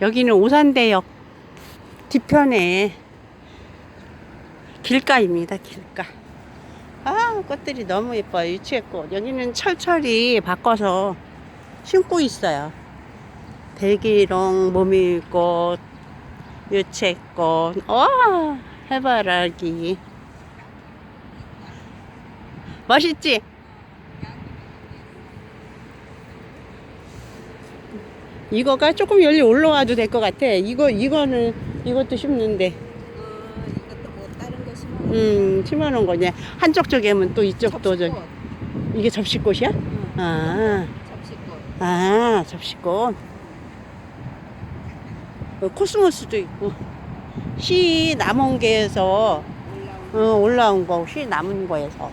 여기는 오산대역 뒤편에 길가입니다. 길가. 아, 꽃들이 너무 예뻐요. 유치꽃. 여기는 철철이 바꿔서 심고 있어요. 대기롱, 모밀꽃, 유채꽃, 와, 해바라기. 멋있지? 이거가 조금 열리 올라와도 될 것 같아. 이거, 이거는, 이것도 심는데. 아, 이것도 뭐 다른 거 심어. 음, 심어놓은 거냐. 한쪽 쪽에면 또 이쪽도 저, 접시꽃. 이게 접시꽃이야? 응. 아, 접시꽃. 아, 접시꽃. 어, 코스모스도 있고. 씨 남은 게에서, 올라온. 어, 올라온 거, 씨 남은 거에서.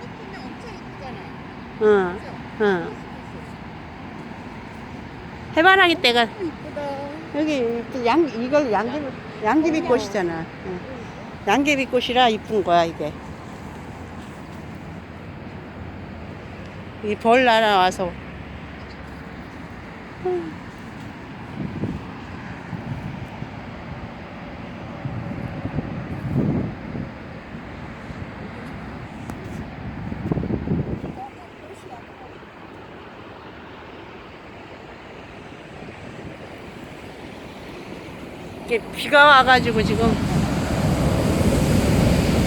꽃피면 엄청 예쁘잖아. 응? 응. 해바라기 때가. 여기, 또 양, 이걸 양귀비, 양귀비 꽃이잖아. 응. 양귀비 꽃이라 이쁜 거야, 이게. 이 벌 날아와서. 이게 비가 와가지고 지금